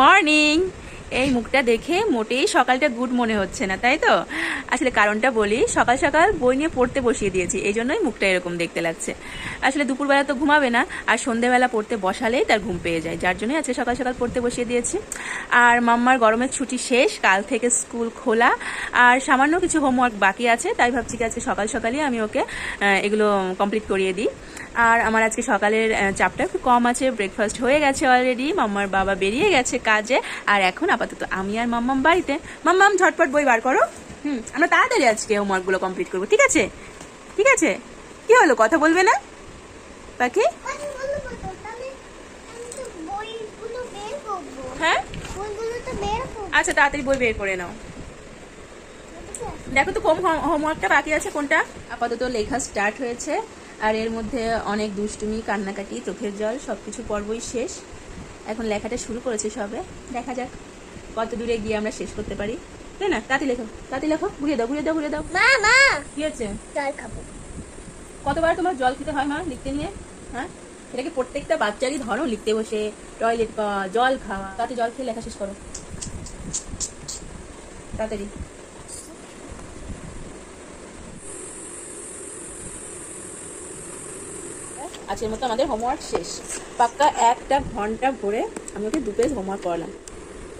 Morning এই মুখটা দেখে মোটেই সকালটা গুড মনে হচ্ছে না, তাই তো? আসলে কারণটা বলি, সকাল সকাল বই নিয়ে পড়তে বসিয়ে দিয়েছি এই জন্যই মুখটা এরকম দেখতে লাগছে। আসলে দুপুরবেলা তো ঘুমাবে না, আর সন্ধেবেলা পড়তে বসালেই তার ঘুম পেয়ে যায়, যার জন্যই আজকে সকাল সকাল পড়তে বসিয়ে দিয়েছি। আর মাম্মার গরমের ছুটি শেষ, কাল থেকে স্কুল খোলা, আর সামান্য কিছু হোমওয়ার্ক বাকি আছে, তাই ভাবছি আজকে সকাল সকালই আমি ওকে এগুলো কমপ্লিট করিয়ে দিই। আর আমার আজকে সকালের চাপটা একটু কম আছে ব্রেকফাস্ট হয়ে গেছে অলরেডি মাম্মার বাবা বেরিয়ে গেছে কাজে, আর এখন আপাতত আমি আর মাম্মাম বাড়িতে। মাম্মাম, ঝটপট বই বার করো। হুম, আমরা তাড়াতাড়ি আজকে হোমওয়ার্কগুলো কমপ্লিট করব, ঠিক আছে? ঠিক আছে? কি হলো, কথা বলবে না? পাখি। হ্যাঁ। আচ্ছা তাড়াতাড়ি বই বের করে নাও। দেখো তো কম হোমওয়ার্কটা বাকি আছে, কোনটা? আপাতত লেখা স্টার্ট হয়েছে। আর এর মধ্যে অনেক দুষ্টুমি কান্নাকাটি চোখের জল সব কিছু পর্বই শেষ। এখন লেখাটা শুরু করেছে সবে। দেখা যাক কত দূরে গিয়ে আমরা শেষ করতে পারি। তাই না? তাতে লেখো তাতে লেখো। ঘুরিয়ে দাও ঘুরিয়ে দাও ঘুরিয়ে দাও। মা মা! কি হচ্ছে? জল খাব। কতবার তোমার জল খেতে হয় মা লিখতে নিয়ে? হ্যাঁ? এটাকে প্রত্যেকটা বাচ্চারই ধরো লিখতে বসে টয়লেট পাওয়া জল খাওয়া। তাতে জল খেয়ে লেখা শেষ করো। তাড়াতাড়ি। আজকের মতো আমাদের হোমওয়ার্ক শেষ। পাক্কা একটা ঘণ্টা ভরে আমি ওকে দু পেজ হোমওয়ার্ক করালাম।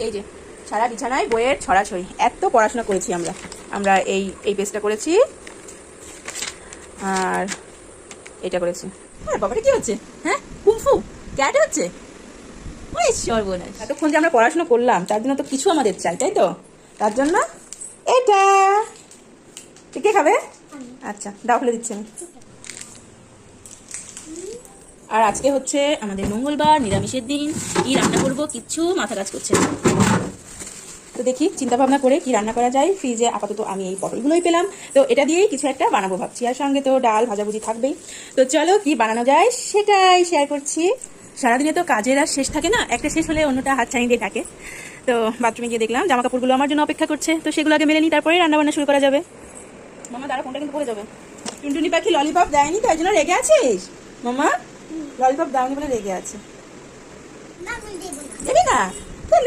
এই যে সারা বিছানায় বইয়ের ছড়াছড়ি এত পড়াশোনা করেছি আমরা। আমরা এই এই পেজটা করেছি। আর এটা করেছি। হ্যাঁ বাবাটা কি হচ্ছে? হ্যাঁ? কুমফু ক্যাট হচ্ছে? ওই সর্বনাশ। এতক্ষণ যে আমরা পড়াশোনা করলাম তার জন্য তো কিছু আমাদের চাই তাই তো? তার জন্য এটা। কে খাবে? আচ্ছা দাও খুলে দিচ্ছি আমি। আর আজকে হচ্ছে আমাদের মঙ্গলবার, নিরামিষের দিন। কি রান্না করব? কিচ্ছু মাথা কাজ করছে না। তো দেখি চিন্তা ভাবনা করে কি রান্না করা যায়। ফ্রিজে আপাতত আমি এই পটলগুলোই পেলাম। তো এটা দিয়েই কিছু একটা বানাবো ভাবছি। আর সঙ্গে তো ডাল, ভাজাভুজি থাকবেই। তো চলো কি বানানো যায় সেটাই শেয়ার করছি। সারাদিনে তো কাজের আর শেষ থাকে না। একটা শেষ হলে অন্যটা হাত ছানি দিয়ে থাকে। তো বাথরুমে গিয়ে দেখলাম জামা কাপড়গুলো আমার জন্য অপেক্ষা করছে। তো সেগুলো আগে মেলে নিই তারপরে রান্না বান্না শুরু করা যাবে। মামা, দাঁড়া, ফোনটা কিন্তু পড়ে যাবে। টুনটুনি পাখি ললিপপ দেয়নি তাই জন্য রেগে আছিস? মামা ললিপপ দাওনি বলে রেগে আছে। দেবে না? কেন?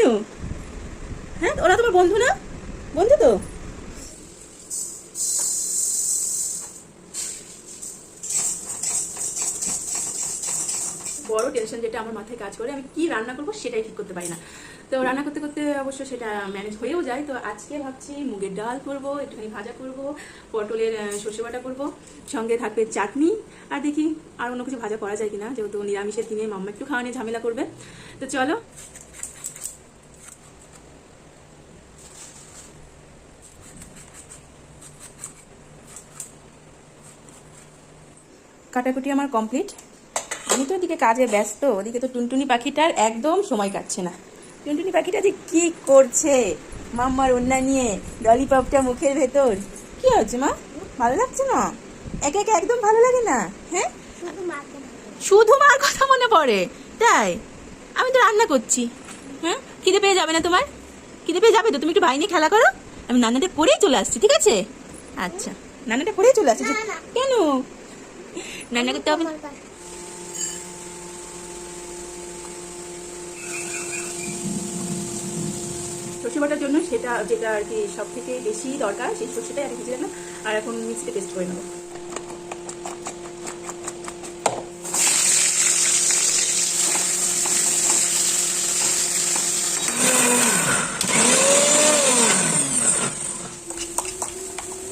হ্যাঁ ওরা তোমার বন্ধু না? বন্ধু তো? বড় টেনশন যেটা আমার মাথায় কাজ করে, আমি কি রান্না করব সেটাই ঠিক করতে পারি না। তো রান্না করতে করতে অবশ্য সেটা ম্যানেজ হয়েও যায়। তো আজকে ভাবছি মুগের ডাল করব, একটুখানি ভাজা করব, পটলের সর্ষে বাটা করব, সঙ্গে থাকবে চাটনি, আর দেখি আর অন্য কিছু ভাজা করা যায় কিনা, যেহেতু নিরামিষের দিনে মাম্মা একটু খাওয়া নিয়ে ঝামেলা করবে। তো চলো। কাটাকুটি আমার কমপ্লিট আমি তো ওদিকে কাজে ব্যস্ত ওদিকে তো টুনটুনি পাখিটার একদম সময় কাটছে না। টুনটুনি পাখিটা যে কি করছে? মাম্মার অন্যা নিয়ে ললিপপটা মুখের ভেতর। কি হচ্ছে মা? ভালো লাগছে না? একা একে একদম ভালো লাগে না হ্যাঁ? শুধু মার কথা মনে পড়ে। তাই? আমি তো রান্না করছি। হ্যাঁ? খিদে পেয়ে যাবে না তোমার? খিদে পেয়ে যাবে তো? তুমি একটু ভাই নিয়ে খেলা করো। আমি রান্নাটা করেই চলে আসছি ঠিক আছে? আচ্ছা রান্নাটা করেই চলে আসছি। কেন? রান্না করতে হবে না? তোমার কাছে। সর্ষে বাটার জন্য সেটা, যেটা আর কি সব থেকে বেশি দরকার, সেই সর্ষেটাই আর ভেজে রাখলাম আর এখন মিক্সিতে পেস্ট করে নেব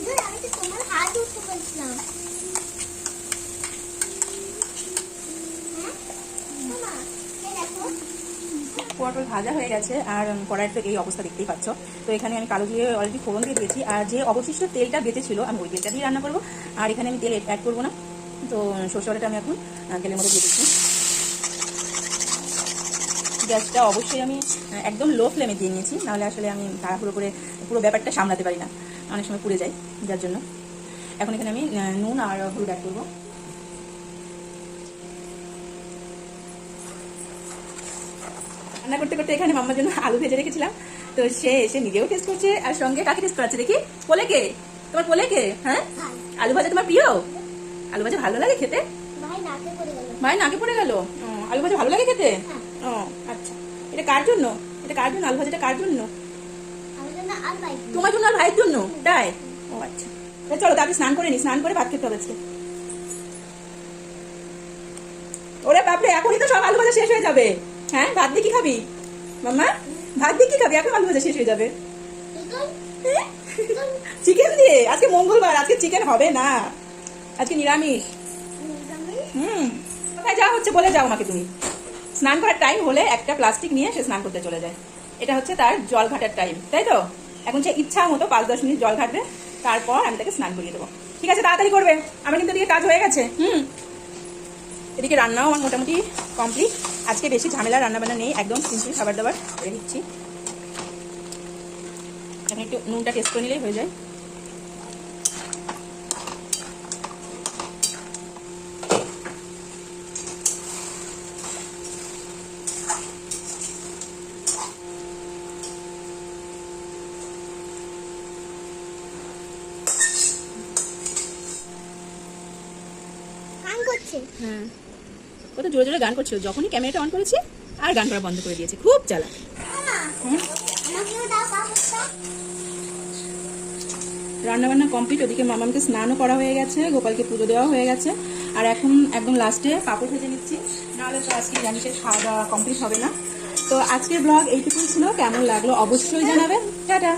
ধুর, আমি তো তোমার হাত উঠতে বলছিলাম। হ্যাঁ? মামা, এই দেখো। পটল ভাজা হয়ে গেছে আর কড়াইয়ের থেকে এই অবস্থা দেখতেই পাচ্ছ। তো এখানে আমি কালো দিয়ে অলরেডি ফোড়ন দিয়ে দিয়েছি আর যে অবশিষ্ট তেলটা বেঁচেছিল, আমি ওই তেলটা দিয়ে রান্না করব। আর এখানে আমি তেল অ্যাড করব না। তো সর্ষে আমি এখন তেলের মধ্যে দিয়ে দিচ্ছি। গ্যাসটা অবশ্যই আমি একদম লো ফ্লেমে দিয়ে নিয়েছি, নাহলে আসলে আমি তাড়াহুড়ো করে পুরো ব্যাপারটা সামলাতে পারি না। অনেক সময় পুড়ে যায়, যার জন্য। এখন এখানে আমি নুন আর হলুদ অ্যাড করব। রান্না করতে করতে এখানে মাম্মার জন্য আলু ভেজে রেখেছিলাম। তো সে এসে নিজেও টেস্ট করছে আর সঙ্গে কাকে টেস্ট করাচ্ছে দেখি? পোলে কে? তোমার পোলে কে? হ্যাঁ? আলু ভাজা তোমার প্রিয়? আলু ভাজা ভালো লাগে খেতে? ভাই নাকে পড়ে গেল। মায়ের নাকে পড়ে গেল? আলু ভাজা ভালো লাগে খেতে? হ্যাঁ। ও আচ্ছা। এটা কার জন্য? এটা কার জন্য? আলু ভাজাটা কার জন্য? তোমার জন্য আর ভাইয়ের জন্য? তাই? ও আচ্ছা। চলো তাড়াতাড়ি স্নান করে নি স্নান করে ভাত খেতে হবে আজকে। ওরে বাপরে এখনই তো সব আলু ভাজা শেষ হয়ে যাবে। হ্যাঁ ভাত দিয়ে কি খাবি? মাম্মা ভাত দিয়ে কি খাবি? এখন আলু ভাজা শেষ হয়ে যাবে। চিকেন? দিয়ে? আজকে মঙ্গলবার আজকে চিকেন হবে না। আজকে নিরামিষ। হুম। কোথায় যাওয়া হচ্ছে বলে যাও আমাকে তুমি। স্নান করার টাইম হলে একটা প্লাস্টিক নিয়ে সে স্নান করতে চলে যায়। এটা হচ্ছে তার জল ঘাটার টাইম তাই তো? এখন সে ইচ্ছা মতো পাঁচ দশ মিনিট জল ঘাটবে তারপর আমি তাকে স্নান করিয়ে দেবো। ঠিক আছে তাড়াতাড়ি করবে। আমার কিন্তু এদিকে কাজ হয়ে গেছে। হুম। এদিকে রান্নাও আমার মোটামুটি কমপ্লিট। আজকে বেশি ঝামেলা রান্না বান্না নেই একদম সিম্পল খাবার দাবার করে দিচ্ছি এখন একটু নুনটা টেস্ট করে নিলেই হয়ে যায়। হ্যাঁ কত জোরে জোরে গান করছিল। যখনই ক্যামেরাটা অন করেছি, আর গান করা বন্ধ করে দিয়েছে। খুব চালা মামা হুম? আমাকেও দাও পাপড়টা রান্না বান্না কমপ্লিট ওদিকে মামামকে স্নানও করা হয়ে গেছে, গোপালকে পুজো দেওয়া হয়ে গেছে। আর এখন একদম লাস্টে পাপড় ভেজে নিচ্ছি। নাহলে তো আজকে জানিসের খাওয়া দাওয়া কমপ্লিট হবে না। তো আজকের ব্লগ এইটুকুই ছিল। কেমন লাগল অবশ্যই জানাবেন টাটা!